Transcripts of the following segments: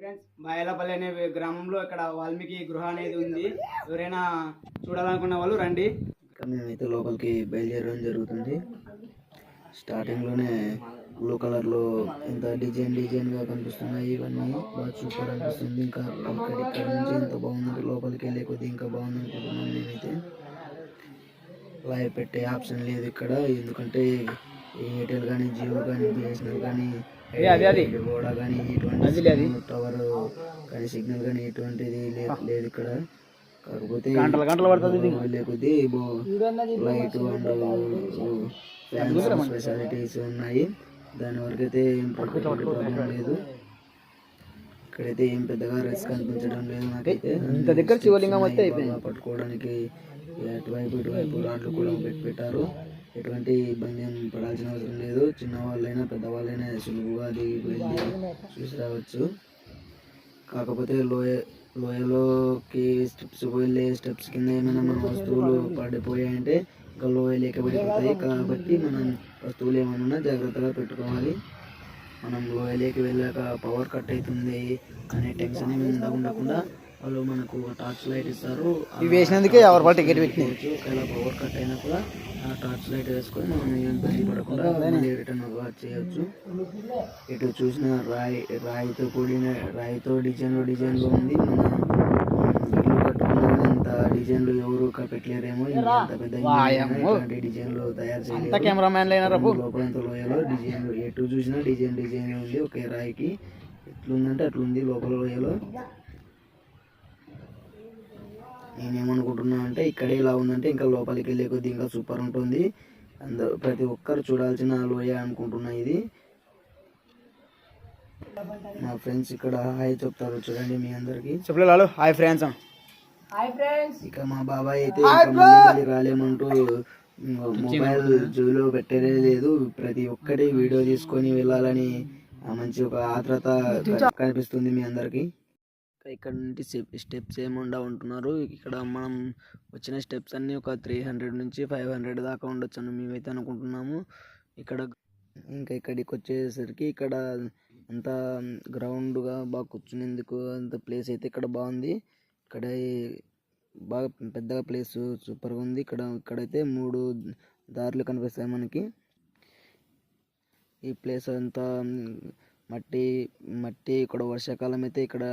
Friends బాయలపల్లి అనే గ్రామంలో ఇక్కడ వాల్మీకి గృహ అనేది ఉంది. ఎవరైనా చూడాలనుకున్న వాళ్ళు రండి. ఇక్కడ మేమైతే లోపలికి బయలుదేరడం జరుగుతుంది. స్టార్టింగ్లోనే బ్లూ కలర్లో ఎంత డిజైన్ డిజైన్గా కనిపిస్తున్నాయి ఇవన్నీ. బాగా సూపర్ అనిపిస్తుంది. ఇంకా ఇక్కడ ఇక్కడ నుంచి ఎంత బాగుందంటే లోపలికి వెళ్ళే కొద్దీ ఇంకా బాగుంది అనుకుంటున్నాం మేమైతే. లైవ్ పెట్టే ఆప్షన్ లేదు ఇక్కడ. ఎందుకంటే ఎయిర్టెల్ కానీ జియో కానీ బిఎస్ఎన్ఎల్ కానీ కూడా కానీ ఎటువంటి టవర్ కానీ సిగ్నల్ కానీ ఎటువంటిది లేదు ఇక్కడ. కాకపోతే గంటల గంటలు పడుతుంది లేకపోతే లైట్ అండ్ ఫ్యాన్స్ ఫెసిలిటీస్ ఉన్నాయి. దాని వరకు అయితే ఏం ప్రాబ్లం లేదు. ఇక్కడైతే ఏం పెద్దగా రిస్క్ అనిపించడం లేదు నాకైతే. ఇంత దగ్గర శివలింగం వస్తే పట్టుకోవడానికి అటువైపు ఇటువైపు రాడ్లు కూడా పెట్టి పెట్టారు ఎటువంటి ఇబ్బంది ఏం పడాల్సిన అవసరం లేదు. చిన్నవాళ్ళైనా పెద్దవాళ్ళైనా సులువుగా అది వెళ్ళి చూసి రావచ్చు. కాకపోతే లోయ లోయలోకి స్టెప్స్ వెళ్ళే స్టెప్స్ కింద ఏమైనా మన వస్తువులు పడిపోయాయంటే ఇంకా లోయ పడిపోతాయి. కాబట్టి మనం వస్తువులు ఏమైనా జాగ్రత్తగా పెట్టుకోవాలి. మనం లోయలోకి వెళ్ళాక పవర్ కట్ అవుతుంది అనే టెన్షన్ ఏమి ఉండకుండా వాళ్ళు మనకు టార్చ్ లైట్ ఇస్తారు. ఇవి వేసినందుకే ఎవరి టికెట్ పెట్టుకోవచ్చు ఒకవేళ పవర్ కట్ అయినా కూడా ఆ టార్చ్ లైట్ వేసుకొని మనం ఏం ఇబ్బంది పడకుండా రిటర్న్ చేయొచ్చు. ఇటు చూసిన రాయి రాయితో కూడిన రాయితో డిజైన్ డిజైన్లో ఉంది. మన ఇల్లు కట్టుకున్న అంత డిజైన్లు ఎవరు పెట్టలేరేమో. అంత పెద్ద డిజైన్లు తయారు చేయలేదు కెమెరామ్యాన్ లోపలంత లోయలో డిజైన్ ఎటు చూసినా డిజైన్ డిజైన్ ఉంది. ఒకే రాయికి ఎట్లుందంటే అట్లుంది లోపల లోయలో. నేనేమనుకుంటున్నా అంటే ఇక్కడే ఇలా ఉందంటే ఇంకా లోపలికి వెళ్ళే కొద్దీ ఇంకా సూపర్ ఉంటుంది. అందరూ ప్రతి ఒక్కరు చూడాల్సిన లోయ అనుకుంటున్నా ఇది. మా ఫ్రెండ్స్ ఇక్కడ హాయ్ చెప్తారు చూడండి మీ అందరికి. చెప్పలేదు హాయ్ ఫ్రెండ్స్. ఇక మా బాబాయ్ అయితే రాలేమంటూ మొబైల్ జోలో పెట్టడే లేదు. ప్రతి ఒక్కటి వీడియో తీసుకొని వెళ్ళాలని ఆ మంచి ఒక ఆత్రత కనిపిస్తుంది మీ అందరికి. ఇక్కడ నుండి స్టెప్స్ ఏముండా ఉంటున్నారు. ఇక్కడ మనం వచ్చిన స్టెప్స్ అన్ని ఒక త్రీ హండ్రెడ్ నుంచి ఫైవ్ హండ్రెడ్ దాకా ఉండొచ్చు అని మేమైతే అనుకుంటున్నాము. ఇక్కడ ఇంకా ఇక్కడికి వచ్చేసరికి ఇక్కడ అంత గ్రౌండ్గా బాగా కూర్చునేందుకు అంత ప్లేస్ అయితే ఇక్కడ బాగుంది. ఇక్కడ బాగా పెద్దగా ప్లేస్ సూపర్గా ఉంది. ఇక్కడ ఇక్కడైతే మూడు దారులు కనిపిస్తాయి మనకి. ఈ ప్లేస్ అంతా మట్టి మట్టి ఇక్కడ వర్షాకాలం అయితే ఇక్కడ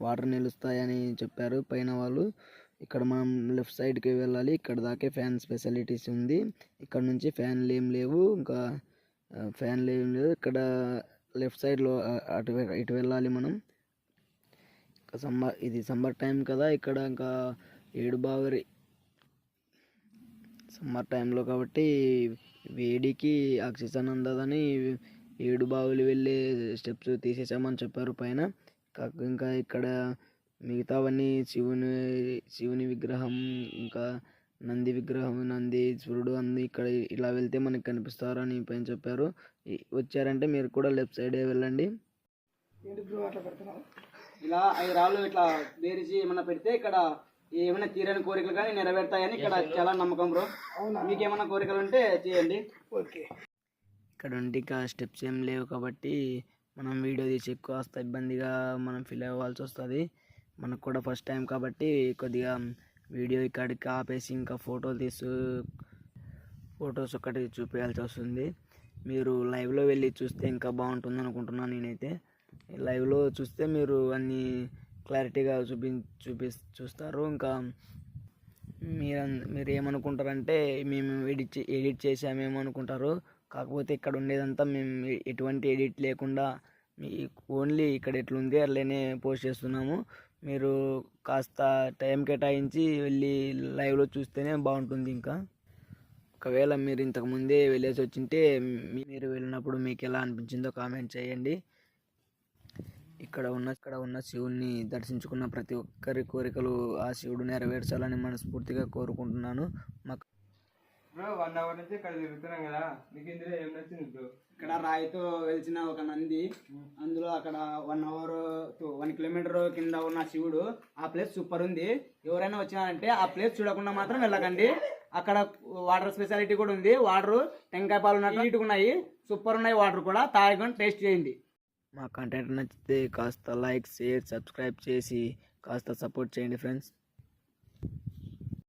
వాటర్ నిలుస్తాయని చెప్పారు. పైన వాళ్ళు ఇక్కడ మనం లెఫ్ట్ సైడ్కి వెళ్ళాలి. ఇక్కడ దాకే ఫ్యాన్ ఫెసిలిటీస్ ఉంది. ఇక్కడ నుంచి ఫ్యాన్లు ఏం లేవు. ఇంకా ఫ్యాన్లు ఏం లేవు. ఇక్కడ లెఫ్ట్ సైడ్లో అటు వె- ఇటు వెళ్ళాలి మనం. ఇంకా సమ్మర్ ఇది సమ్మర్ టైం కదా. ఇక్కడ ఇంకా ఏడు బావరి సమ్మర్ టైంలో కాబట్టి వేడికి ఆక్సిజన్ అందదని ఏడు బావులు వెళ్ళే స్టెప్స్ తీసేసామని చెప్పారు పైన. ఇంకా ఇక్కడ మిగతావన్నీ శివుని శివుని విగ్రహం ఇంకా నంది విగ్రహం నంది సూర్యుడు అన్ని ఇక్కడ ఇలా వెళ్తే మనకి కనిపిస్తారు అని పైన చెప్పారు. వచ్చారంటే మీరు కూడా లెఫ్ట్ సైడే వెళ్ళండి. ఇలా ఐదు రాళ్ళు ఇట్లా బేరిచి ఏమైనా పెడితే ఇక్కడ ఏమైనా తీరని కోరికలు కానీ నెరవేరుతాయని ఇక్కడ చాలా నమ్మకం బ్రో. మీకు ఏమైనా కోరికలు ఉంటే చేయండి. ఓకే. ఇక్కడ ఉంటే ఇంకా స్టెప్స్ ఏం లేవు కాబట్టి మనం వీడియో తీసి ఎక్కువ వస్తే ఇబ్బందిగా మనం ఫీల్ అవ్వాల్సి వస్తుంది. మనకు కూడా ఫస్ట్ టైం కాబట్టి కొద్దిగా వీడియో ఇక్కడికి ఆపేసి ఇంకా ఫోటోలు తీసు ఫొటోస్ ఒకటి చూపించాల్సి వస్తుంది. మీరు లైవ్లో వెళ్ళి చూస్తే ఇంకా బాగుంటుంది అనుకుంటున్నాను నేనైతే. లైవ్లో చూస్తే మీరు అన్నీ క్లారిటీగా చూపి చూపి చూస్తారు. ఇంకా మీరు మీరు ఏమనుకుంటారంటే మేము ఎడిట్ చే- ఎడిట్ చేసామేమో అనుకుంటారు కాకపోతే ఇక్కడ ఉండేదంతా మేము ఎటువంటి ఎడిట్ లేకుండా మీ ఓన్లీ ఇక్కడ ఎట్లుంది అట్లనే పోస్ట్ చేస్తున్నాము. మీరు కాస్త టైం కేటాయించి వెళ్ళి లైవ్లో చూస్తేనే బాగుంటుంది ఇంకా. ఒకవేళ మీరు ఇంతకు ముందే వెళ్ళేసి వచ్చింటే మీ- మీరు వెళ్ళినప్పుడు మీకు ఎలా అనిపించిందో కామెంట్ చేయండి. ఇక్కడ ఉన్న ఇక్కడ ఉన్న శివుణ్ణి దర్శించుకున్న ప్రతి ఒక్కరి కోరికలు ఆ శివుడు నెరవేర్చాలని మనస్ఫూర్తిగా కోరుకుంటున్నాను. మాకు బ్రో వన్ అవర్ నుంచి ఇక్కడ తిరుగుతున్నాం కదా. మీకు ఇందులో ఏం నచ్చింది బ్రో? ఇక్కడ రాయితో వెలిసిన ఒక నంది. అందులో అక్కడ వన్ అవర్ వన్ కిలోమీటర్ కింద ఉన్న శివుడు ఆ ప్లేస్ సూపర్ ఉంది. ఎవరైనా వచ్చినారంటే ఆ ప్లేస్ చూడకుండా మాత్రం వెళ్ళకండి. అక్కడ వాటర్ స్పెషాలిటీ కూడా ఉంది. వాటర్ టెంకాయ పాలు ఉన్నట్టు నీట్గా ఉన్నాయి. సూపర్ ఉన్నాయి వాటర్ కూడా. తాగని టేస్ట్ చేయండి. మా కంటెంట్ నచ్చితే కాస్త లైక్ షేర్ సబ్స్క్రైబ్ చేసి కాస్త సపోర్ట్ చేయండి ఫ్రెండ్స్